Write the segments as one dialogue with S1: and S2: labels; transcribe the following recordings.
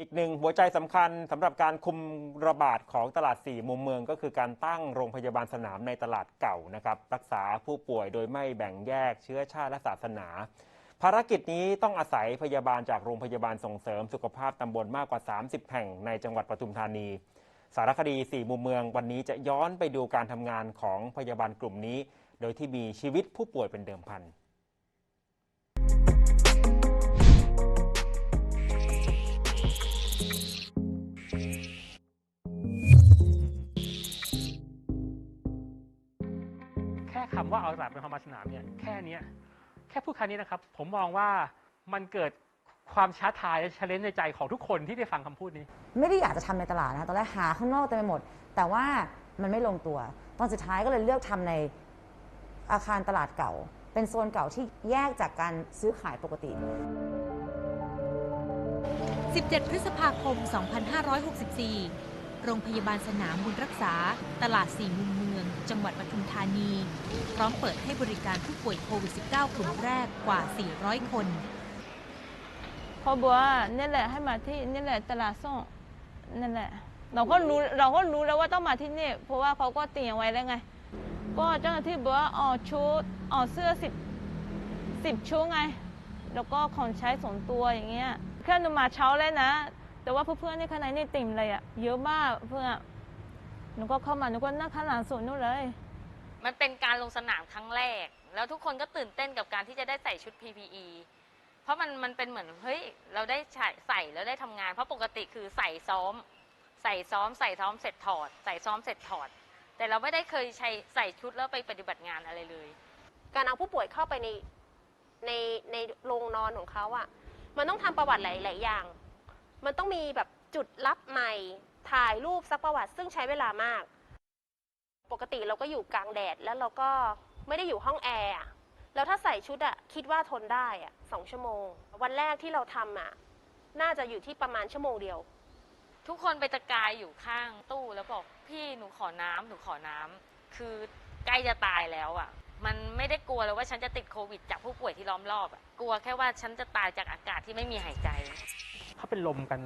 S1: อีกหนึ่งหัวใจสำคัญสำหรับการคุมระบาดของตลาดสี่มุมเมือง ก็คือการตั้งโรงพยาบาลสนามในตลาดเก่านะครับรักษาผู้ป่วยโดยไม่แบ่งแยกเชื้อชาติและศาสนา ภารกิจนี้ต้องอาศัยพยาบาลจากโรงพยาบาลส่งเสริมสุขภาพตำบลมากกว่า 30 แห่งในจังหวัดปทุมธานี สารคดีสี่มุมเมือง วันนี้จะย้อนไปดูการทำงานของพยาบาลกลุ่มนี้ โดยที่มีชีวิตผู้ป่วยเป็นเดิมพัน
S2: ค่คำว่าเอาตลาดเป็นความมาสนามเนี่ยแค่เนี้ยแค่พูดแค่นี้นะครับ ผมมองว่ามันเกิดความช้าทายและชาเลนจ์ในใจของทุกคนที่ได้ฟังคำพูดนี้
S3: ไม่ได้อยากจะทำในตลาดนะคะตอนแรกหาข้างนอกเต็มไปหมด แต่ว่ามันไม่ลงตัว ตอนสุดท้ายก็เลยเลือกทำในอาคารตลาดเก่า เป็นโซนเก่าที่แยกจากการซื้อขายปกติ
S4: 17 พฤษภาคม 2564 โรงพยาบาลสนามบุญรักษา ตลาดสี่มุมเมือง จังหวัดปทุมธานี พร้อมเปิดให้บริการผู้ป่วยโควิด -19 กลุ่มแรกกว่า 400 คน
S5: เขาบอกว่านี่แหละให้มาที่นี่แหละตลาดส่งนั่นแหละ เราก็รู้เราก็รู้แล้วว่าต้องมาที่นี่เพราะว่าเขาก็เตรียมไว้แล้วไง ก็เจ้าหน้าที่บอกว่าออกชุดออกเสื้อสิบสิบชุดไง แล้วก็ของใช้สองตัวอย่างเงี้ยแค่หนูมาเช้าเลยนะ แต่ว่าเพื่อนๆในข้างในนี่ติ่มเลยอะเยอะมากเพื่อนหนูก็เข้ามาหนูก็นั่งข้างหลังสุดนู่นเลย
S6: มันเป็นการลงสนามครั้งแรก แล้วทุกคนก็ตื่นเต้นกับการที่จะได้ใส่ชุด PPE เพราะมันมันเป็นเหมือนเฮ้ยเราได้ใส่ใส่แล้วได้ทำงาน เพราะปกติคือใส่ซ้อม ใส่ซ้อม ใส่ซ้อมเสร็จถอด ใส่ซ้อมเสร็จถอด แต่เราไม่ได้เคยใช้ใส่ชุดแล้วไปปฏิบัติงานอะไรเลย
S7: การเอาผู้ป่วยเข้าไปในในในโรงนอนของเขาอะมันต้องทำประวัติหลาย ๆ อย่าง มันต้องมีแบบจุดรับใหม่ ถ่ายรูปซักประวัติซึ่งใช้เวลามาก ปกติเราก็อยู่กลางแดดแล้วเราก็ไม่ได้อยู่ห้องแอร์แล้วถ้าใส่ชุดอะคิดว่าทนได้อะสองชั่วโมง วันแรกที่เราทำอะน่าจะอยู่ที่ประมาณชั่วโมงเดียว
S6: ทุกคนไปตะกายอยู่ข้างตู้แล้วบอกพี่หนูขอน้ำหนูขอน้ำคือใกล้จะตายแล้วอะ มันไม่ได้กลัวเลยว่าฉันจะติดโควิด จากผู้ป่วยที่ล้อมรอบอะกลัวแค่ว่าฉันจะตายจากอากาศที่ไม่มีหายใจ
S2: เขาเป็นลมกัน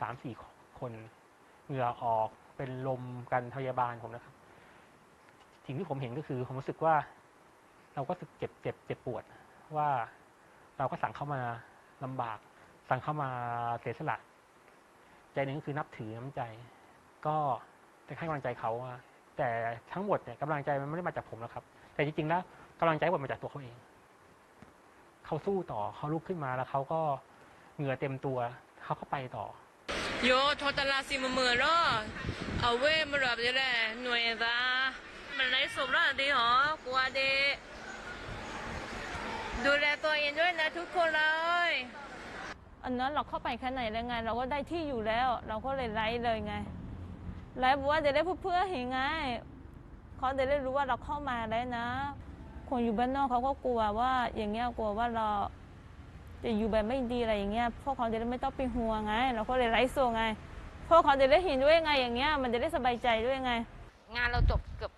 S2: สามสี่คนเหงื่อออกเป็นลมกันพยาบาลผมนะครับ สิ่งที่ผมเห็นก็คือผมรู้สึกว่า เราก็รู้สึกเจ็บเจ็บเจ็บปวด ว่าเราก็สั่งเข้ามาลำบาก สั่งเข้ามาเสียสละ ใจหนึ่งก็คือนับถือน้ำใจ ก็จะให้กำลังใจเขาอะ แต่ทั้งหมดเนี่ยกำลังใจมันไม่ได้มาจากผมแล้วครับ แต่จริงๆแล้วกำลังใจหมดมาจากตัวเขาเอง เขาสู้ต่อเขาลุกขึ้นมาแล้วเขาก็เหงื่อเต็มตัวเขาก็ไปต่อ
S8: โยทอตลาซิมเมอร์อเอาเว้มารับจะได้หน่วยซามันไรสมรอดีหรอกลัวดีดูแลตัวเองด้วยนะทุกคนเลย
S5: อันนั้นเราเข้าไปแค่ไหนแล้วไง เราก็ได้ที่อยู่แล้ว เราก็เลยไล่เลยไง ไลฟ์บอกว่าจะได้เพื่อนๆเห็นไงเขาจะได้รู้ว่าเราเข้ามาแล้นะ คนอยู่บ้านนอกเขาก็กลัวว่า อย่างเงี้ยกลัวว่าเราจะอยู่แบบไม่ดีอะไรอย่างเงี้ยพวกเขาจะได้ไม่ต้องเป็นห่วงไง เราก็เลยไลฟ์โซไงพวกเขาจะได้เห็นด้วยไงอย่างเงี้ยมันจะได้สบายใจด้วยไง
S6: งานเราจบเกือบ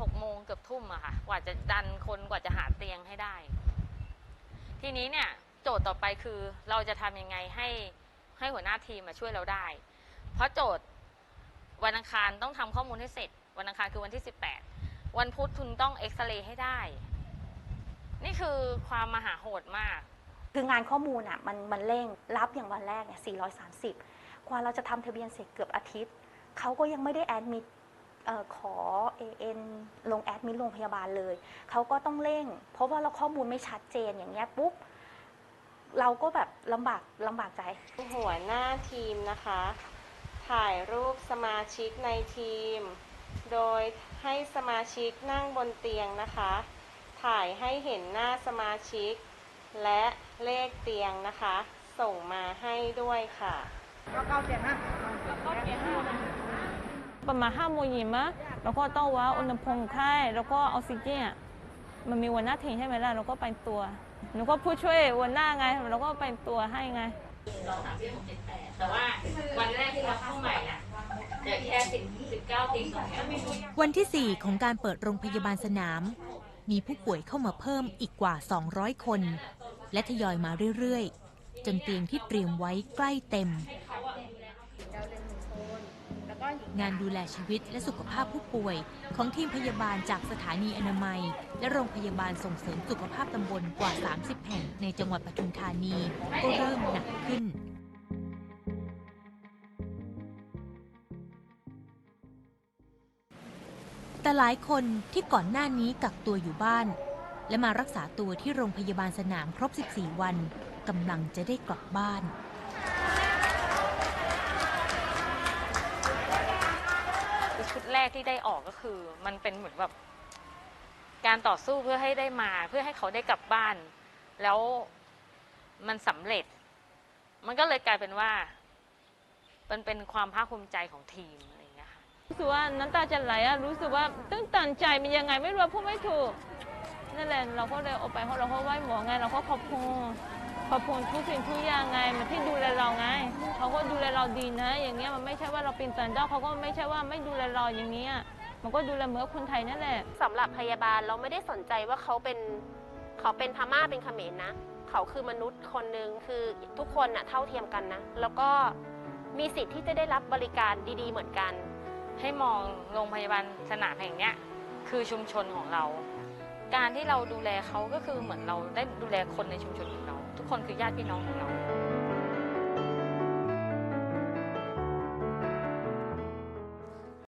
S6: หกโมงเกือบทุ่มอะค่ะ กว่าจะดันคนกว่าจะหาเตียงให้ได้ ทีนี้เนี่ยโจทย์ต่อไปคือเราจะทำยังไงให้ให้หัวหน้าทีมมาช่วยเราได้ เพราะโจทย์ วันอังคารต้องทำข้อมูลให้เสร็จ วันอังคารคือวันที่ 18 วันพุธคุณต้องเอ็กซเรย์ให้ได้ นี่คือความมหาโหดมาก
S9: คืองานข้อมูลอะมันมันเร่งรับอย่างวันแรกเนี่ย430กว่าเราจะทำทะเบียนเสร็จเกือบอาทิตย์เขาก็ยังไม่ได้แอดมิดเอ่อขอ AN ลงแอดมิดโรงพยาบาลเลย เขาก็ต้องเร่ง เพราะว่าเราข้อมูลไม่ชัดเจนอย่างเงี้ยปุ๊บ เราก็แบบลำบากลำบากใจ
S7: หัวหน้าทีมนะคะ ถ่ายรูปสมาชิกในทีม โดยให้สมาชิกนั่งบนเตียงนะคะ ถ่ายให้เห็นหน้าสมาชิก และเลขเตียงนะคะ ส่งมาให้ด้วยค่ะ
S5: ประมาณห้าโมงเย็นมั้งแล้วก็ต้องว่าอุณหภูมิไข้แล้วก็ออกซิเจนอะมันมีวันหน้าทิ้งใช่ไหมล่ะเราก็ไปตัวหนูก็ผู้ช่วยวันหน้าไงเราก็ไปตัวให้ไง
S6: แต่ว่าวันแรกที่เราเข้าใหม่อะเดี๋ยวแค่สิบสิบเก้าเตียงตรงเนี้
S4: วันที่ 4 ของการเปิดโรงพยาบาลสนาม มีผู้ป่วยเข้ามาเพิ่มอีกกว่า 200 คน และทยอยมาเรื่อยๆ จนเตียงที่เตรียมไว้ใกล้เต็ม งานดูแลชีวิตและสุขภาพผู้ป่วย ของทีมพยาบาลจากสถานีอนามัย และโรงพยาบาลส่งเสริมสุขภาพตำบลกว่า 30 แห่งในจังหวัดปทุมธานีก็เริ่มหนักขึ้นแต่หลายคนที่ก่อนหน้านี้กักตัวอยู่บ้าน และมารักษาตัวที่โรงพยาบาลสนามครบ 14 วันกำลังจะได้กลับบ้าน
S6: กที่ได้ออกก็คือ มันเป็นเหมือนแบบการต่อสู้เพื่อให้ได้มา เพื่อให้เขาได้กลับบ้าน แล้วมันสำเร็จ มันก็เลยกลายเป็นว่า มันเป็นความภาคภูมิใจของทีมอะไรอย่างเงี้ยค่ะ
S5: รู้สึกว่าน้ำตาจะไหลอะรู้สึกว่าตื้นตันใจมันยังไงไม่รู้พูดไม่ถูกนั่นแหละเราก็เลยออกไปเพราะเราก็ไหว้หมอไงเราก็ขอบคุณ ขอบคุณทุกสิ่งทุกอย่างไงมันที่ดูแลเราไงเขาก็ดูแลเราดีนะ อย่างเงี้ยมันไม่ใช่ว่าเราเป็นสันเจ้าเขาก็ไม่ใช่ว่าไม่ดูแลเราอย่างเงี้ยมันก็ดูแลเหมือนคนไทยนั่นแหละ
S7: สำหรับพยาบาลเราไม่ได้สนใจว่าเขาเป็นเขาเป็นพม่าเป็นเขมรนะ เขาคือมนุษย์คนหนึ่งคือทุกคนน่ะเท่าเทียมกันนะ แล้วก็มีสิทธิ์ที่จะได้รับบริการดีๆ เหมือนกัน
S6: ให้มองโรงพยาบาลสนามแห่งเนี้ยคือชุมชนของเรา การที่เราดูแลเขาก็คือเหมือนเราได้ดูแลคนในชุมชนของเราทุก คนคือญาติพี่น้องของเรา